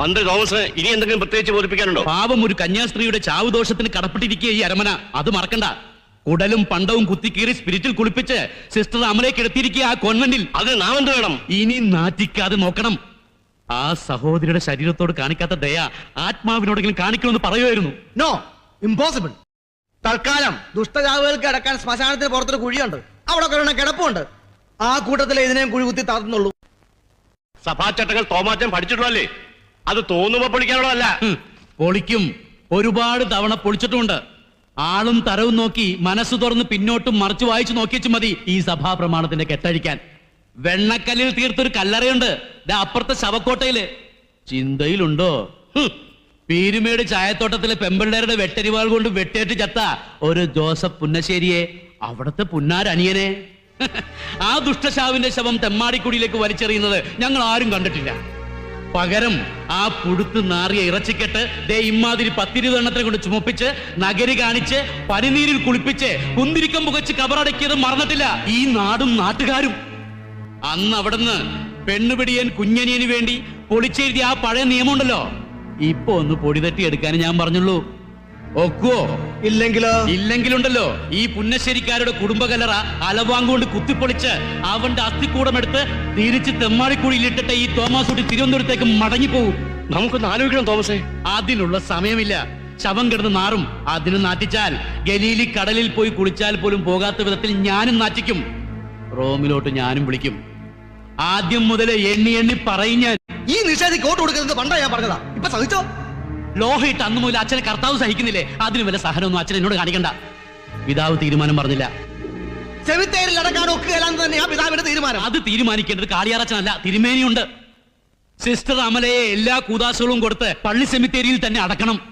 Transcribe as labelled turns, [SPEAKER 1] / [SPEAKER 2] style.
[SPEAKER 1] മന്ത്രി തോമസ് ഇനി എന്തെങ്കിലും പ്രത്യേകിച്ച് ബോധിപ്പിക്കാനുണ്ടോ?
[SPEAKER 2] പാവം ഒരു കന്യാസ്ത്രീയുടെ ചാവുദോഷത്തിന് കടപ്പെട്ടിരിക്കുക ഈ അരമന. അത് മറക്കണ്ട. കുടലും പണ്ടവും കുത്തിക്കീറി സ്പിരിറ്റിൽ കുളിപ്പിച്ച് സിസ്റ്റർ അമലെ കിടത്തിയിരിക്കുക ആ കോൺവെന്റിൽ.
[SPEAKER 1] അത് നാം എന്ത് വേണം?
[SPEAKER 2] ഇനി നാറ്റിക്കാതെ നോക്കണം. ആ സഹോദരിയുടെ ശരീരത്തോട് കാണിക്കാത്ത ദയ ആത്മാവിനോടെങ്കിലും കാണിക്കണമെന്ന് പറയുമായിരുന്നു.
[SPEAKER 3] നോ ഇമ്പോസിബിൾ തൽക്കാലം ദുഷ്ടജാവുകൾക്ക് അടക്കാൻ ശ്മശാനത്തിന് പുറത്തൊരു കുഴിയുണ്ട്. അവിടെ ഒക്കെ കിടപ്പുണ്ട്. ആ കൂട്ടത്തിൽ ഇതിനെയും കുഴി കുത്തി താത്തുന്നുള്ളൂ
[SPEAKER 1] സഭാചട്ടങ്ങൾ തോമാറ്റം പഠിച്ചിട്ടുള്ളല്ലേ അത് തോന്നുമ്പോ പൊളിക്കാനുള്ളതല്ല.
[SPEAKER 2] പൊളിക്കും. ഒരുപാട് തവണ പൊളിച്ചിട്ടുമുണ്ട് ആളും തരവും നോക്കി മനസ്സ് തുറന്ന് പിന്നോട്ടും മറിച്ചു വായിച്ചു നോക്കിയച്ചു മതി ഈ സഭാ പ്രമാണത്തിന്റെ കെട്ടഴിക്കാൻ. വെണ്ണക്കല്ലിൽ തീർത്തൊരു കല്ലറയുണ്ട്. അപ്പുറത്തെ ശവക്കോട്ടയിൽ. ചിന്തയിലുണ്ടോ? പീരുമേട് ചായത്തോട്ടത്തിലെ പെമ്പിള്ളേരുടെ വെട്ടരിവാൾ കൊണ്ട് വെട്ടേറ്റ് ചത്ത ഒരു ജോസഫ് പുന്നശ്ശേരിയെ അവിടത്തെ പുന്നാരനിയനെ. ആ ദുഷ്ടശാവിന്റെ ശവം തെമ്മാടിക്കുടിയിലേക്ക് വലിച്ചെറിയുന്നത് ഞങ്ങൾ ആരും കണ്ടിട്ടില്ല. പകരം ആ പുഴുത്ത് നാറിയ ഇറച്ചിക്കെട്ട് ദേ ഇമ്മാതിരി പത്തിരുതെണ്ണത്തിനെ കൊണ്ട് ചുമപ്പിച്ച് നഗരി കാണിച്ച് പനിനീരിൽ കുളിപ്പിച്ച് കുന്തിരിക്കം പുകച്ച് കബറടക്കിയത് മറന്നിട്ടില്ല. ഈ നാടും നാട്ടുകാരും. അന്ന് അവിടുന്ന് പെണ്ണുപിടിയൻ കുഞ്ഞനിയന് വേണ്ടി പൊളിച്ചെഴുതിയ ആ പഴയ നിയമമുണ്ടല്ലോ. ഇപ്പൊ ഒന്ന് പൊടി തട്ടി എടുക്കാൻ ഞാൻ പറഞ്ഞുള്ളൂ. ഒക്കുവോ?
[SPEAKER 3] ഇല്ലെങ്കിലോ?
[SPEAKER 2] ഇല്ലെങ്കിലുണ്ടല്ലോ. ഈ പുന്നശ്ശേരിക്കാരുടെ കുടുംബകലറ അലവാങ്കൊണ്ട് കുത്തിപ്പൊളിച്ച് അവന്റെ അസ്ഥിക്കൂടമെടുത്ത് തിരിച്ച് തെമ്മാടിക്കുഴിയിലിട്ടിട്ട് ഈ തോമസ് കുട്ടി തിരുവനന്തപുരത്തേക്ക് മടങ്ങിപ്പോവും
[SPEAKER 1] നമുക്കൊന്ന് ആലോചിക്കണം തോമസേ.
[SPEAKER 2] അതിനുള്ള സമയമില്ല. ശവം കിടന്ന് നാറും. അതിന് നാറ്റിച്ചാൽ ഗലീലി കടലിൽ പോയി കുളിച്ചാൽ പോലും പോകാത്ത വിധത്തിൽ ഞാനും നാറ്റിക്കും. റോമിലോട്ട് ഞാനും വിളിക്കും. ആദ്യം മുതലേ എണ്ണി എണ്ണി പറയും ഞാൻ.
[SPEAKER 3] ഈ നിഷേധിക്ക് വോട്ട് കൊടുക്കുന്നത് പണ്ടാ ഞാൻ പറഞ്ഞതാ. ഇപ്പൊ സഹിച്ചോ?
[SPEAKER 2] ലോഹയിട്ട് അന്ന് മുതൽ അച്ഛനെ കർത്താവ് സഹിക്കുന്നില്ലേ? അതിന് വല്ല സഹനമൊന്നും അച്ഛൻ എന്നോട് കാണിക്കണ്ട. പിതാവ് തീരുമാനം പറഞ്ഞില്ല.
[SPEAKER 3] ചെവിത്തേരിൽ അടക്കാൻ ഒക്കുകയല്ലാന്ന് തന്നെ ആ പിതാവിന്റെ തീരുമാനം.
[SPEAKER 2] അത് തീരുമാനിക്കേണ്ടത് കാളിയാറച്ചനല്ല തിരുമേനിയുണ്ട്. സിസ്റ്റർ അമലയെ എല്ലാ കൂതാശകളും കൊടുത്ത് പള്ളി സെമിത്തേരിയിൽ തന്നെ അടക്കണം.